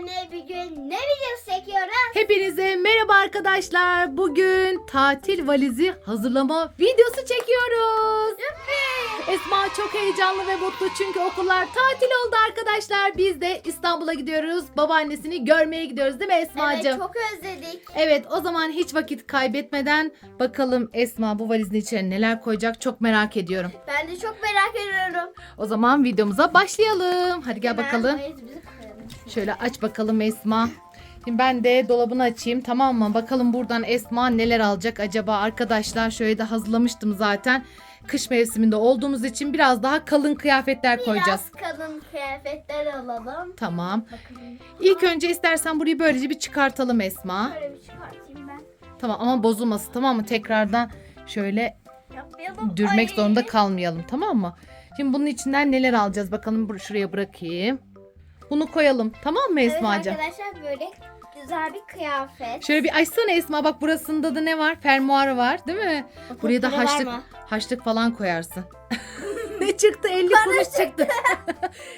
anne bir gün ne videosu çekiyoruz? Hepinize merhaba arkadaşlar. Bugün tatil valizi hazırlama videosu çekiyoruz. Esma çok heyecanlı ve mutlu çünkü okullar tatil oldu arkadaşlar. Biz de İstanbul'a gidiyoruz. Babaannesini görmeye gidiyoruz değil mi Esma'cığım? Evet çok özledik. Evet o zaman hiç vakit kaybetmeden bakalım Esma bu valizin içine neler koyacak çok merak ediyorum. Ben de çok merak ediyorum. O zaman videomuza başlayalım. Hadi gel Hemen bakalım. koyalım. Şöyle aç bakalım Esma. Şimdi ben de dolabını açayım tamam mı? Bakalım buradan Esma neler alacak acaba arkadaşlar. Şöyle de hazırlamıştım zaten. Kış mevsiminde olduğumuz için biraz daha kalın kıyafetler koyacağız. Biraz kalın kıyafetler alalım. Tamam. Bakalım. İlk önce istersen burayı böylece bir çıkartalım Esma. Şöyle bir çıkartayım ben. Tamam ama bozulması tamam mı? Tekrardan şöyle Yapmayalım. dürmek Ay. zorunda kalmayalım tamam mı? Şimdi bunun içinden neler alacağız bakalım şuraya bırakayım. Bunu koyalım tamam mı Evet Esma'cığım? arkadaşlar böyle güzel bir kıyafet. Şöyle bir açsana Esma bak burasında da ne var? Fermuar var değil mi? Buraya da mı? haçlık falan koyarsın. ne çıktı? 50 kuruş çıktı.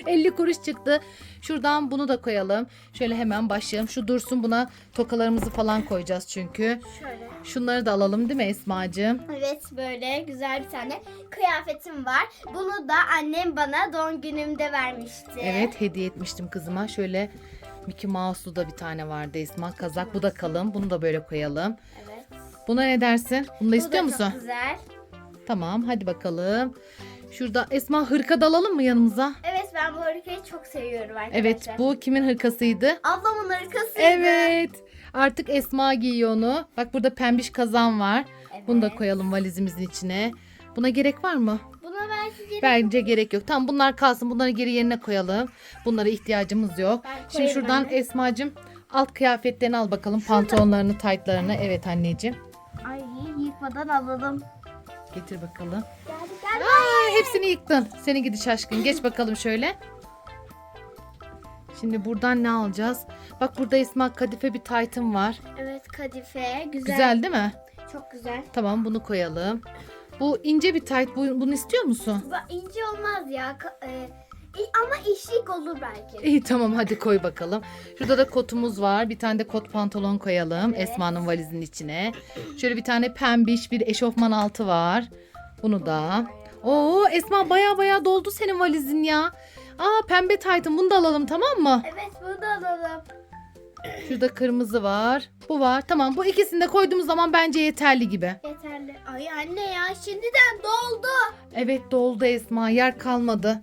50 kuruş çıktı. Şuradan bunu da koyalım. Şöyle hemen başlayalım. Şu dursun buna tokalarımızı falan koyacağız çünkü. Şöyle. Şunları da alalım değil mi Esma'cığım? Evet böyle güzel bir tane kıyafetim var. Bunu da annem bana doğum günümde vermişti. Evet hediye etmiştim kızıma. Şöyle Mickey Mouse'lu da bir tane vardı Esma. Kazak bu da kalın. Bunu da böyle koyalım. Evet. Buna ne dersin? Bunu da Bu istiyor da musun? çok güzel. Tamam hadi bakalım. Şurada Esma hırka da alalım mı yanımıza? Evet ben bu hırkayı çok seviyorum arkadaşlar. Evet bu kimin hırkasıydı? Ablamın hırkasıydı. Evet. Artık Esma giyiyor onu. Bak burada pembiş kazan var. Evet. Bunu da koyalım valizimizin içine. Buna gerek var mı? Buna belki gerek Bence gerek yok. Tamam bunlar kalsın. Bunları geri yerine koyalım. Bunlara ihtiyacımız yok. Şimdi şuradan anne. Esma'cığım alt kıyafetlerini al bakalım. Pantolonlarını, taytlarını. Evet anneciğim. Ay yıkmadan alalım. Getir bakalım. Aa, hepsini yıktın. Seni gidi şaşkın. Geç bakalım şöyle. Şimdi buradan ne alacağız? Bak burada Esma kadife bir taytım var. Evet kadife güzel. Güzel değil mi? Çok güzel. Tamam bunu koyalım. Bu ince bir tayt. Bu, bunu istiyor musun? Bu ince olmaz ya. Ka- e, ama işlik olur belki. İyi tamam hadi koy bakalım. Şurada da kotumuz var. Bir tane de kot pantolon koyalım Evet. Esma'nın valizinin içine. Şöyle bir tane pembiş bir eşofman altı var. Bunu da. Oo Esma baya baya doldu senin valizin ya. Aa pembe taytın bunu da alalım tamam mı? Evet bunu da alalım. Şurada kırmızı var. Bu var. Tamam bu ikisini de koyduğumuz zaman bence yeterli gibi. Yeterli. Ay anne ya şimdiden doldu. Evet doldu Esma yer kalmadı.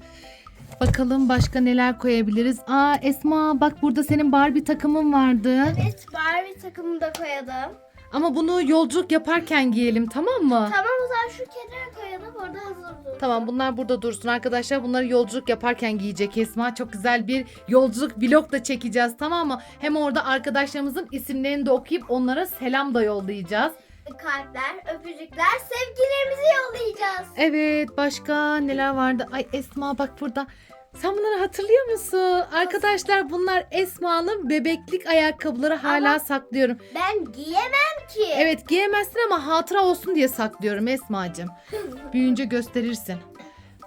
Bakalım başka neler koyabiliriz. Aa Esma bak burada senin Barbie takımın vardı. Evet Barbie takımını da koyalım. Ama bunu yolculuk yaparken giyelim tamam mı? Tamam o zaman şu kenara koyalım orada hazır dursun. Tamam bunlar burada dursun arkadaşlar. Bunları yolculuk yaparken giyecek Esma. Çok güzel bir yolculuk vlog da çekeceğiz tamam mı? Hem orada arkadaşlarımızın isimlerini de okuyup onlara selam da yollayacağız. Kalpler, öpücükler, sevgilerimizi yollayacağız. Evet başka neler vardı? Ay Esma bak burada. Sen bunları hatırlıyor musun? Arkadaşlar bunlar Esma'nın bebeklik ayakkabıları hala Ama- saklıyorum. Ben giyemem ki. Evet giyemezsin ama hatıra olsun diye saklıyorum Esma'cığım. Büyüyünce gösterirsin.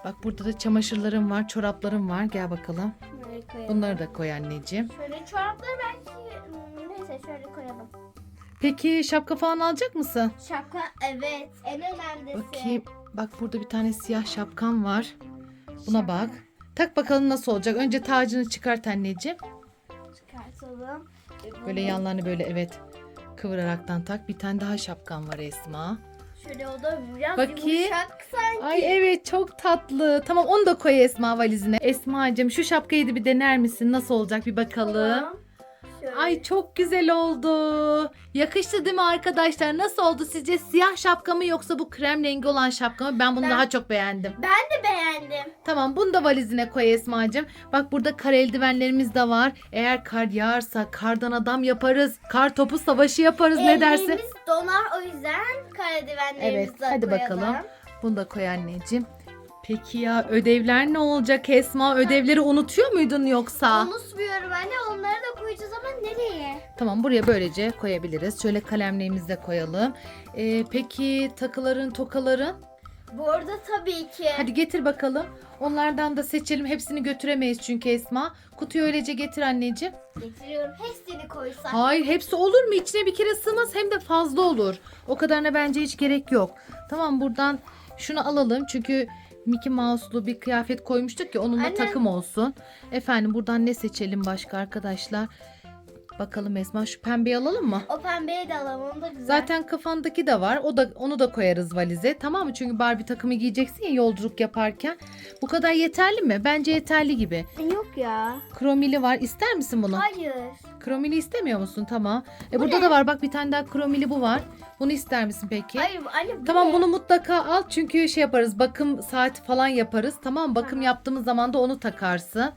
Bak burada da çamaşırlarım var, çoraplarım var. Gel bakalım. Bunları da koy anneciğim. Şöyle çorapları belki neyse şöyle koyalım. Peki şapka falan alacak mısın? Şapka evet en önemlisi. Bakayım. Bak burada bir tane siyah şapkam var. Buna bak. Tak bakalım nasıl olacak. Önce tacını çıkart anneciğim. Çıkartalım. E, Böyle yanlarını böyle evet kıvıraraktan tak. Bir tane daha şapkan var Esma. Şöyle o da biraz Bakayım. yumuşak sanki. Ay evet çok tatlı. Tamam onu da koy Esma valizine. Esma'cığım şu şapkayı da bir dener misin? Nasıl olacak bir bakalım. Tamam. Şöyle. Ay çok güzel oldu. Yakıştı değil mi arkadaşlar? Nasıl oldu sizce? Siyah şapka mı yoksa bu krem rengi olan şapka mı? Ben bunu Ben- daha çok beğendim. Ben de beğendim. Tamam bunu da valizine koy Esma'cığım. Bak burada kar eldivenlerimiz de var. Eğer kar yağarsa kardan adam yaparız. Kar topu savaşı yaparız. Ne dersin? Ellerimiz donar o yüzden karadivenlerimizi Evet, de hadi koyalım. bakalım. Bunu da koy anneciğim. Peki ya ödevler ne olacak Esma? Ödevleri unutuyor muydun yoksa? Unutmuyorum anne onları da koyacağız ama nereye? Tamam buraya böylece koyabiliriz. Şöyle kalemliğimizi de koyalım. Ee, peki takıların, tokaların? Bu arada tabii ki. Hadi getir bakalım. Onlardan da seçelim. Hepsini götüremeyiz çünkü Esma. Kutuyu öylece getir anneciğim. Getiriyorum. Hepsini koysak. Hayır hepsi olur mu? İçine bir kere sığmaz hem de fazla olur. O kadarına bence hiç gerek yok. Tamam buradan şunu alalım çünkü Mickey Mouse'lu bir kıyafet koymuştuk ya onunla Anne. takım olsun. Efendim buradan ne seçelim başka arkadaşlar? Bakalım Esma şu pembeyi alalım mı? O pembeyi de alalım. O da güzel. Zaten kafandaki de var. O da onu da koyarız valize. Tamam mı? Çünkü Barbie takımı giyeceksin ya yolculuk yaparken. Bu kadar yeterli mi? Bence yeterli gibi. Yok ya. Kromili var. İster misin bunu? Hayır. Kromili istemiyor musun? Tamam. E Bu burada ne? da var. Bak bir tane daha kromili bu var. Bunu ister misin peki? Hayır anne bu Tamam ne? bunu mutlaka al çünkü şey yaparız bakım saati falan yaparız tamam bakım Tamam. yaptığımız zaman da onu takarsın.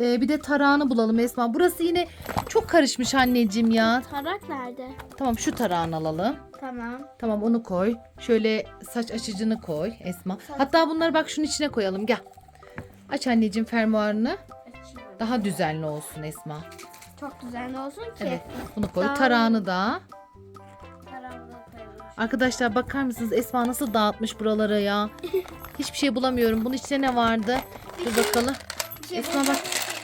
Ee, bir de tarağını bulalım Esma. Burası yine çok karışmış anneciğim ya. Tarak nerede? Tamam şu tarağını alalım. Tamam. Tamam onu koy. Şöyle saç açıcını koy Esma. Saç- Hatta bunları bak şunun içine koyalım gel. Aç anneciğim fermuarını. Açıyorum. Daha düzenli olsun Esma. Çok düzenli olsun ki. Evet bunu koy. Daha- Tarağını da. Arkadaşlar bakar mısınız Esma nasıl dağıtmış buraları ya. Hiçbir şey bulamıyorum. Bunun içinde ne vardı? Dur bakalım. Şey Esma bak.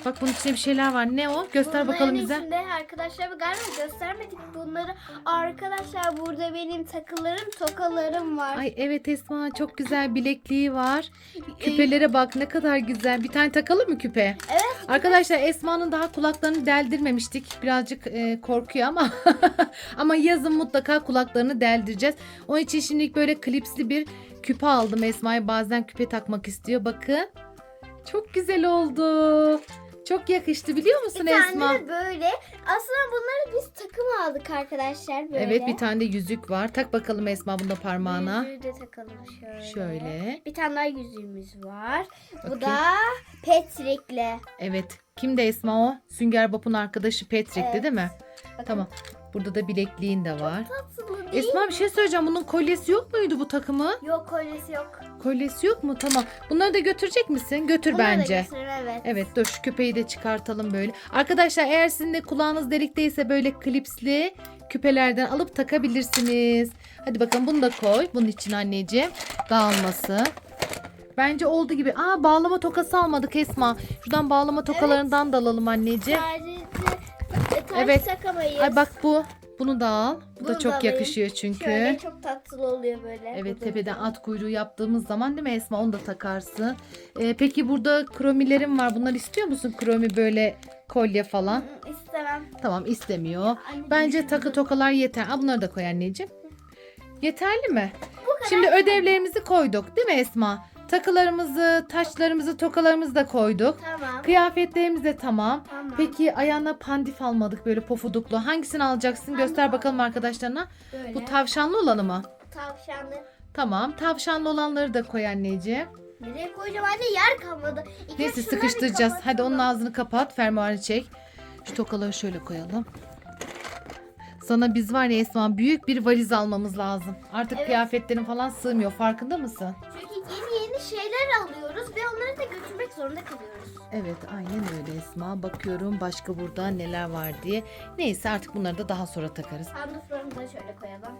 Bak bunun içinde bir şeyler var. Ne o? Göster Bunların bakalım bize. içinde arkadaşlar galiba göstermedik bunları. Arkadaşlar burada benim takılarım, tokalarım var. Ay evet Esma çok güzel bilekliği var. Küpelere bak ne kadar güzel. Bir tane takalım mı küpe? Evet. Arkadaşlar Esma'nın daha kulaklarını deldirmemiştik. Birazcık e, korkuyor ama ama yazın mutlaka kulaklarını deldireceğiz. Onun için şimdilik böyle klipsli bir küpe aldım Esma'ya. Bazen küpe takmak istiyor. Bakın. Çok güzel oldu. Çok yakıştı biliyor musun Bir Esma? tane de böyle. Aslında bunları biz takım aldık arkadaşlar böyle. Evet bir tane de yüzük var. Tak bakalım Esma bunda parmağına. Yüzüğü de takalım şöyle. Şöyle. Bir tane daha yüzüğümüz var. Bu Bakayım. da Patrick'le. Evet. Kimde Esma o? Sünger Bob'un arkadaşı Patrick'ti Evet. değil mi? Bakın. Tamam. Burada da bilekliğin de var. Tatlı değil Esma bir şey söyleyeceğim. Bunun kolyesi yok muydu bu takımı? Yok kolyesi yok. Kolyesi yok mu? Tamam. Bunları da götürecek misin? Götür Bunları da bence. götürün, evet. Evet dur şu küpeyi de çıkartalım böyle. Arkadaşlar eğer sizin de kulağınız delikteyse böyle klipsli küpelerden alıp takabilirsiniz. Hadi bakalım bunu da koy. Bunun için anneciğim. Dağılması. Bence oldu gibi. Aa bağlama tokası almadık Esma. Şuradan bağlama tokalarından da alalım anneciğim. Sadece ters Evet. takamayız. Ay bak bu. Bunu da al. Bu da Bunu da çok alayım. yakışıyor çünkü. Şöyle çok tatlı oluyor böyle. Evet da tepeden at kuyruğu yaptığımız zaman değil mi Esma onu da takarsın. Ee, peki burada kromilerim var. Bunları istiyor musun? Kromi böyle kolye falan. İstemem. Tamam istemiyor. Anneciğim, Bence takı da- tokalar yeter. Aa, bunları da koy anneciğim. Yeterli mi? Şimdi ödevlerimizi koyduk değil mi Esma? Takılarımızı, taçlarımızı, tokalarımızı da koyduk. Tamam. Kıyafetlerimiz de tamam. Tamam. Peki ayağına pandif almadık böyle pofuduklu. Hangisini alacaksın? Göster bakalım arkadaşlarına. Böyle. Bu tavşanlı olanı mı? Tavşanlı. Tamam. Tavşanlı olanları da koy anneciğim. Nereye koyacağım anne yer kalmadı. İlk Neyse şunları sıkıştıracağız. Hadi onun ağzını kapat. Fermuarı çek. Şu tokaları şöyle koyalım. Sana biz var ya Esma büyük bir valiz almamız lazım. Artık kıyafetlerin falan sığmıyor. Farkında mısın? Çünkü yeni yeni şeyler alıyoruz ve onları da götürmek zorunda kalıyoruz. Evet aynen öyle Esma. Bakıyorum başka burada neler var diye. Neyse artık bunları da daha sonra takarız. Sanduflarını da şöyle koyalım.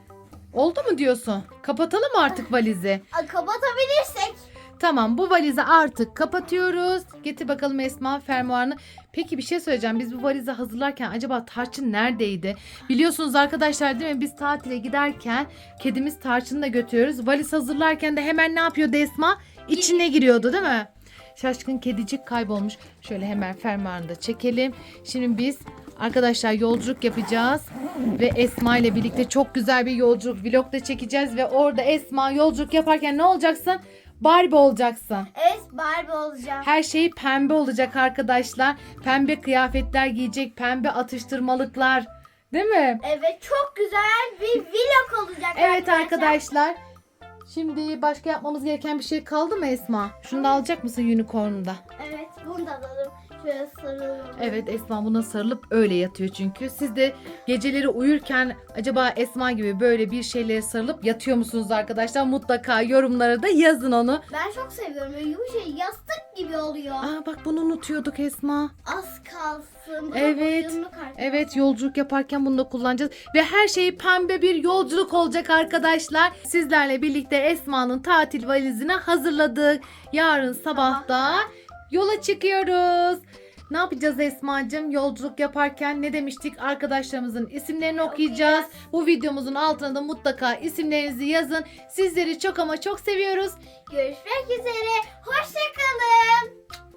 Oldu mu diyorsun? Kapatalım mı artık valizi? Aa, kapatabilirsek. Tamam bu valizi artık kapatıyoruz. Getir bakalım Esma fermuarını. Peki bir şey söyleyeceğim. Biz bu valizi hazırlarken acaba Tarçın neredeydi? Biliyorsunuz arkadaşlar değil mi? Biz tatile giderken kedimiz Tarçın'ı da götürüyoruz. Valiz hazırlarken de hemen ne yapıyordu Esma? İçine giriyordu değil mi? Şaşkın kedicik kaybolmuş. Şöyle hemen fermuarını da çekelim. Şimdi biz arkadaşlar yolculuk yapacağız. Ve Esma ile birlikte çok güzel bir yolculuk vlog da çekeceğiz. Ve orada Esma yolculuk yaparken ne olacaksın? Barbie olacaksın. Evet Barbie olacağım. Her şey pembe olacak arkadaşlar. Pembe kıyafetler giyecek, pembe atıştırmalıklar. Değil mi? Evet çok güzel bir vlog olacak Evet arkadaşlar. Şimdi başka yapmamız gereken bir şey kaldı mı Esma? Şunu da alacak mısın unicorn'u da? Evet bunu da alalım. Şöyle sarılalım. Evet Esma buna sarılıp öyle yatıyor çünkü. Siz de geceleri uyurken acaba Esma gibi böyle bir şeylere sarılıp yatıyor musunuz arkadaşlar? Mutlaka yorumlara da yazın onu. Ben çok seviyorum. Böyle yumuşak yastık gibi oluyor. Aa bak bunu unutuyorduk Esma. Az kalsın. Bu Evet. Evet yolculuk yaparken bunu da kullanacağız. Ve her şey pembe bir yolculuk olacak arkadaşlar. Sizlerle birlikte Esma'nın tatil valizini hazırladık. Yarın sabahta yola çıkıyoruz. Ne yapacağız Esma'cığım? Yolculuk yaparken ne demiştik? Arkadaşlarımızın isimlerini okuyacağız. Bu videomuzun altına da mutlaka isimlerinizi yazın. Sizleri çok ama çok seviyoruz. Görüşmek üzere. Hoşçakalın.